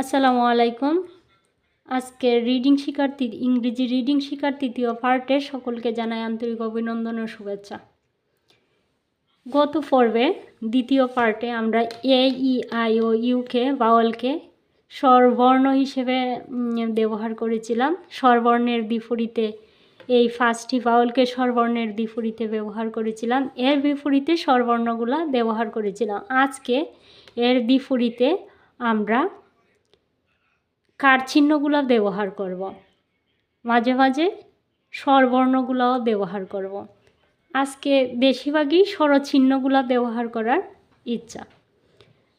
আসসালামু আলাইকুম। আজকে রিডিং শিক্ষার্থী, ইংরেজি রিডিং শিক্ষার তৃতীয় পার্টে সকলকে জানাই আন্তরিক অভিনন্দন ও শুভেচ্ছা। গত পর্বে দ্বিতীয় পার্টে আমরা এ ই আই ও ইউকে বাওয়ালকে স্বরবর্ণ হিসেবে ব্যবহার করেছিলাম। স্বরবর্ণের বিপরীতে এই ফার্স্টটি বাউলকে স্বরবর্ণের বিপরীতে ব্যবহার করেছিলাম। এর বিপরীতে স্বরবর্ণগুলা ব্যবহার করেছিলাম। আজকে এর বিপরীতে আমরা কার চিহ্নগুলো ব্যবহার করব। মাঝে মাঝে স্বরবর্ণগুলোও ব্যবহার করব। আজকে বেশিরভাগই স্বরচিহ্নগুলো ব্যবহার করার ইচ্ছা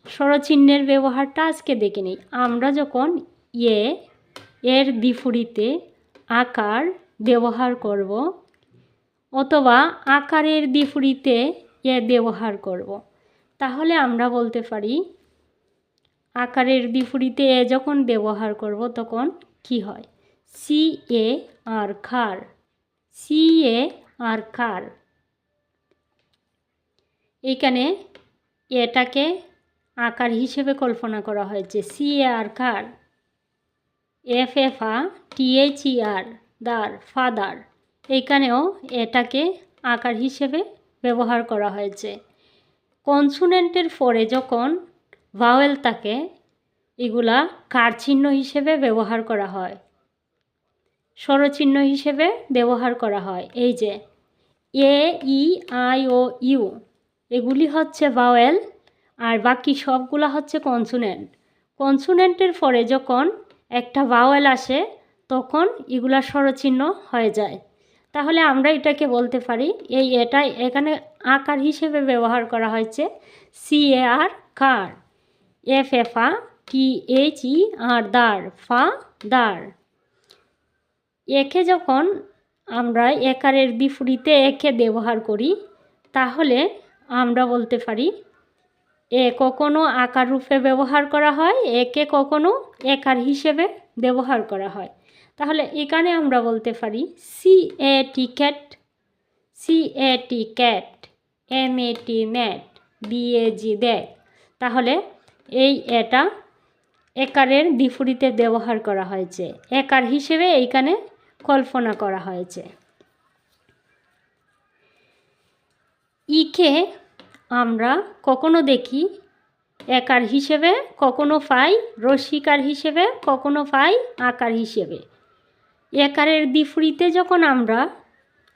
স্বরচিহ্নের ব্যবহারটা আজকে দেখে নিই আমরা যখন এ, এর বিপরীতে আকার ব্যবহার করব অথবা আকারের বিপরীতে এ ব্যবহার করব, তাহলে আমরা বলতে পারি আকারের বিপরীতে এ যখন ব্যবহার করব তখন কি হয়? সি এ আর খার। সি এ আর খার। এখানে এটাকে আকার হিসেবে কল্পনা করা হয়েছে। সি এ আর খার। এফ এফ আ টিএইচ ই আর দার ফাদার। এখানেও এটাকে আকার হিসেবে ব্যবহার করা হয়েছে। কনসোনেন্টের পরে যখন ভাওয়েল থাকে এগুলা কার চিহ্ন হিসেবে ব্যবহার করা হয়? স্বরচিহ্ন হিসেবে ব্যবহার করা হয়। এই যে, এ, ই, আই, ও, ইউ, এগুলি হচ্ছে ভাওয়েল আর বাকি সবগুলা হচ্ছে কনসোনেন্ট কনসোনেন্টের পরে যখন একটা ভাওয়েল আসে, তখন এগুলা স্বরচিহ্ন হয়ে যায়। তাহলে আমরা এটাকে বলতে পারি, এই এটা এখানে আকার হিসেবে ব্যবহার করা হয়েছে C A R car. F F A T H E R দার ফা দার একে যখন আমরা একারের বিপরীতে একে ব্যবহার করি, তাহলে আমরা বলতে পারি, এ কখনো আকার রূপে ব্যবহার করা হয়, একে কখনো একার হিসেবে ব্যবহার করা হয়। তাহলে এখানে আমরা বলতে পারি C A T cat C A T cat M A T mat B A G দেখ তাহলে এই এটা একারের বিপরীতে ব্যবহার করা হয়েছে। একার হিসেবে এইখানে কল্পনা করা হয়েছে। ইকে আমরা কখনো দেখি একার হিসেবে, কখনো পাই রস্বীকার হিসেবে, কখনো পাই আকার হিসেবে। একারের বিপরীতে যখন আমরা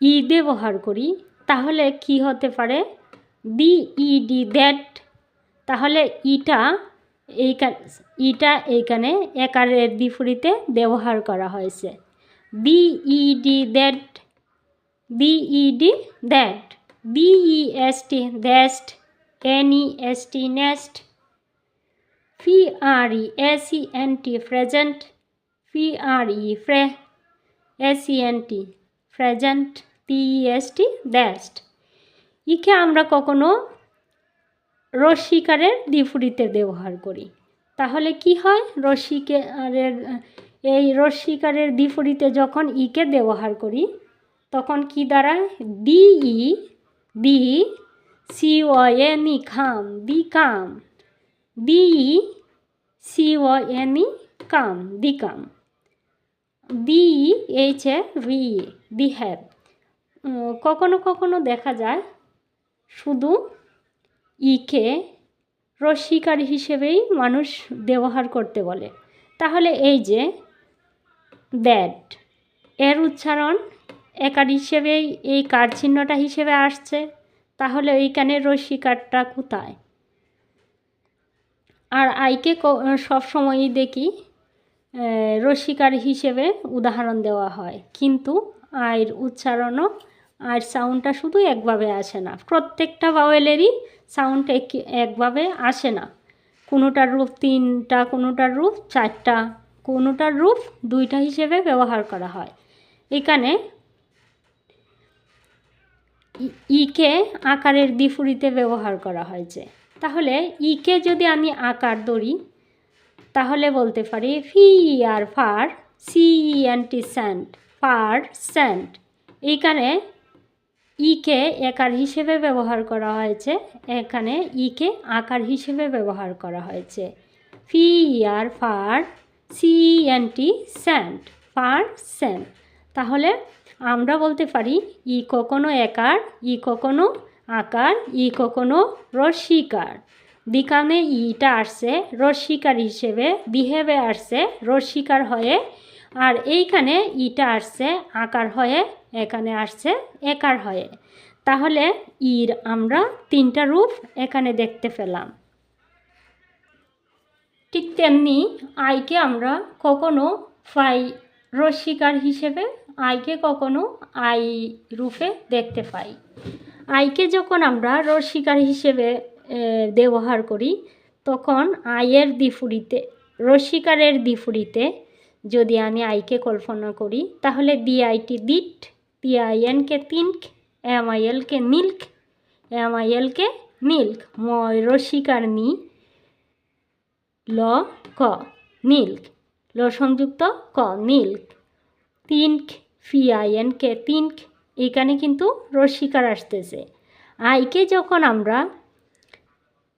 ই ব্যবহার করি, তাহলে কি হতে পারে? বি ই ডি দ্যাট তাহলে ইটা এইখানে ইটা এইখানে একারের বিপরীতে ব্যবহার করা হয়েছে। B E D bed B E D bed B E S T best N E S T nest P R E S E N T present E ফ্রে S E N T present P E S T pest ইকে আমরা কখনো রস্বীকারের বিপরীতে ব্যবহার করি। তাহলে কি হয়? রস্বীকারের এই রস্বীকারের বিপরীতে যখন ইকে ব্যবহার করি, তখন কি দাঁড়ায়? B E B C O M E come become. B E, C O M E come become B H A, V behave কখনো কখনো দেখা যায়, শুধু ইকে রস্বীকার হিসেবেই মানুষ ব্যবহার করতে বলে। তাহলে এই যে দ্যাট এর উচ্চারণ একার হিসেবেই এই কার চিহ্নটা হিসেবে আসছে। তাহলে এইখানে রস্বীকারটা কোথায়? আর আইকে সবসময়ই দেখি রস্বীকার হিসেবে উদাহরণ দেওয়া হয়। কিন্তু আয়ের উচ্চারণও আর সাউন্ডটা শুধু একভাবে আসে না। প্রত্যেকটা বাওয়েলেরই সাউন্ড এক, একভাবে আসে না। কোনোটার রূপ তিনটা, কোনোটার রূপ চারটা, কোনোটার রূপ দুইটা হিসেবে ব্যবহার করা হয়। এখানে ইকে আকারের বিপরীতে ব্যবহার করা হয়েছে। তাহলে ইকে যদি আমি আকার ধরি, তাহলে বলতে পারি F R far C T sent far স্যান্ট এইখানে ইকে একার হিসেবে ব্যবহার করা হয়েছে। এখানে ইকে আকার হিসেবে ব্যবহার করা হয়েছে। F R far C N T sand, far sand. তাহলে আমরা বলতে পারি ই কখনো একার, ই কখনো আকার, ই কখনো রস্বীকার দিকানে ইটা আসছে রস্বীকার হিসেবে, বিহেভে আসছে রস্বীকার হয়ে, আর এইখানে ইটা আসছে, আকার হয়ে এখানে আসছে একার হয়ে। তাহলে ইর আমরা তিনটা রূপ এখানে দেখতে পেলাম। ঠিক তেমনি আইকে আমরা কখনো পাই রস্বীকার হিসেবে আইকে কখনো আই রূপে দেখতে পাই। আইকে যখন আমরা রস্বীকার হিসেবে ব্যবহার করি, তখন আয়ের দ্বিফুড়িতে রস্বীকারের দ্বিফুড়িতে যদি আমি আইকে কল্পনা করি, তাহলে দি আইটি দিট এনকে তিনক M I L K milk M I L K milk ময় রস্বীকার নি ল ক মিল্ক ল সংযুক্ত ক মিল্ক তিনক ফি আই এনকে তিনক এখানে কিন্তু রস্বীকার আসতেছে আইকে যখন আমরা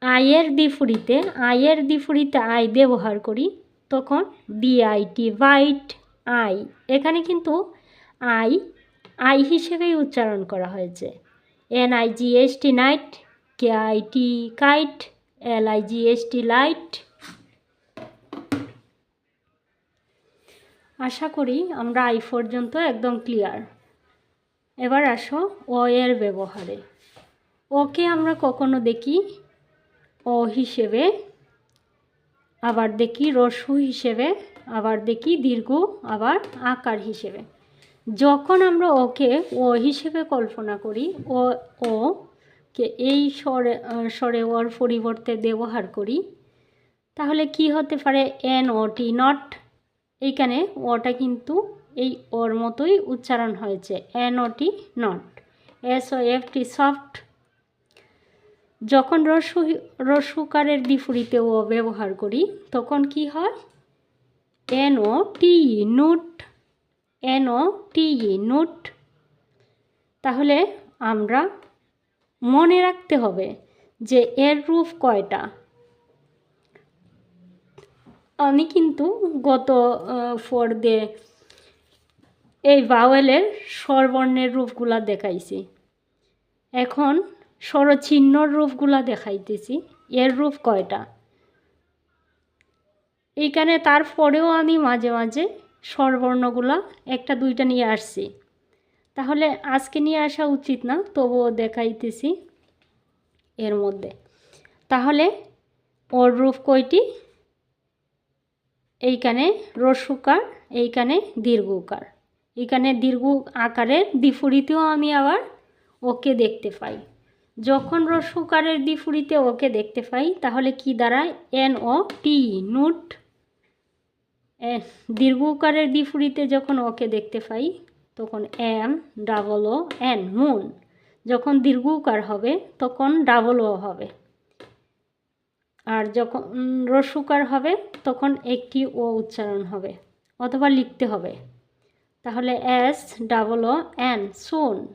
আয়ের দ্বিফুড়িতে আয়ের দ্বিফুড়িতে আই ব্যবহার করি তখন ডিআইটি হোয়াইট আই এখানে কিন্তু আই আই হিসেবেই উচ্চারণ করা হয়েছে। N I G S T night K I T kite L I G S T light. আশা করি আমরা আই পর্যন্ত একদম ক্লিয়ার। এবার আসো ও এর ব্যবহারে। ওকে আমরা কখনো দেখি ও হিসেবে, আবার দেখি রসু হিসেবে, আবার দেখি দীর্ঘ, আবার আকার হিসেবে। যখন আমরা ওকে ও হিসেবে কল্পনা করি, ও ও কে এই স্বরে স্বরে ওর পরিবর্তে ব্যবহার করি, তাহলে কি হতে পারে? এন ও টি নট এইখানে ওটা কিন্তু এই ওর মতোই উচ্চারণ হয়েছে। N O T not S O F T soft যখন রসু, রসুকারের বিপরীতে ও ব্যবহার করি, তখন কি হয়? N O T nut N O T nut. তাহলে আমরা মনে রাখতে হবে যে এর রূপ কয়টা। আমি কিন্তু গত ফর্দে এই ভাওয়েলের স্বরবর্ণের রূপগুলা দেখাইছি। এখন স্বরচিহ্নর রূপগুলা দেখাইতেছি, এর রূপ কয়টা। এইখানে তারপরেও আমি মাঝে মাঝে স্বরবর্ণগুলা একটা দুইটা নিয়ে আসছি। তাহলে আজকে নিয়ে আসা উচিত না, তবুও দেখাইতেছি এর মধ্যে। তাহলে ওর রূপ কয়টি? এইখানে রসুকার, এইখানে দীর্ঘকার। এখানে দীর্ঘ আকারের বিপরীতেও আমি আবার ওকে দেখতে পাই। যখন রসুকারের বিপরীতে ওকে দেখতে পাই, তাহলে কি দাঁড়ায়? এন ও টি, নুট দীর্ঘকারের বিপরীতে যখন ওকে দেখতে পাই তখন M double O N moon. যখন দীর্ঘকার হবে তখন ডাবল ও হবে। আর যখন উম, রস্যুকার হবে তখন একটি ও উচ্চারণ হবে অথবা লিখতে হবে। তাহলে S double O N soon.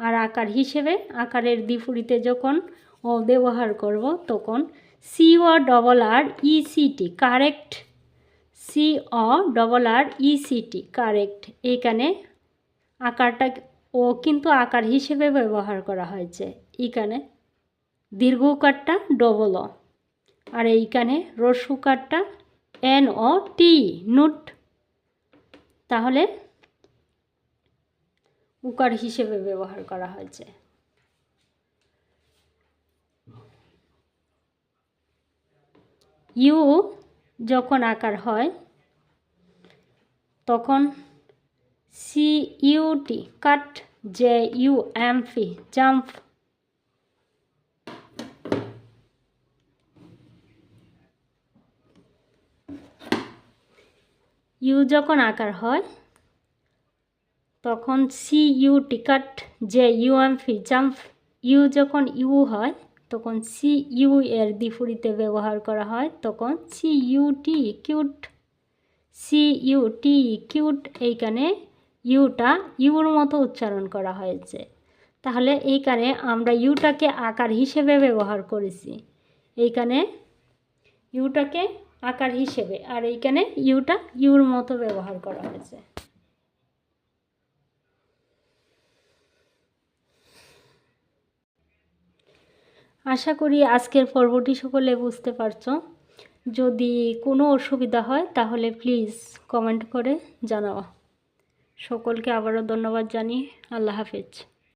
আর আকার হিসেবে আকারের বিপরীতে যখন ও ব্যবহার করব তখন C O double R E C T correct C O double R E C T correct এইখানে আকারটা ও কিন্তু আকার হিসেবে ব্যবহার করা হয়েছে। এখানে দীর্ঘকারটা ডবল অ আর এইখানে রসুকারটা এন ও টি নুট তাহলে উকার হিসেবে ব্যবহার করা হয়েছে। ইউ যখন আকার হয়, তখন C U T cut J U M P jump U যখন আকার হয়, তখন C U T cut J U M P jump U যখন ইউ হয় তখন সি ইউ এর বিপরীতে ব্যবহার করা হয়, তখন C U T cute C U T cute এইখানে ইউটা ইউর মতো উচ্চারণ করা হয়েছে। তাহলে এইখানে আমরা ইউটাকে আকার হিসেবে ব্যবহার করেছি। এইখানে ইউটাকে আকার হিসেবে, আর এইখানে ইউটা ইউর মতো ব্যবহার করা হয়েছে। আশা করি আজকের পর্বটি সকলে বুঝতে পারছ। যদি কোনো অসুবিধা হয়, তাহলে প্লিজ কমেন্ট করে জানাও। সকলকে আবারও ধন্যবাদ জানি আল্লাহ হাফেজ।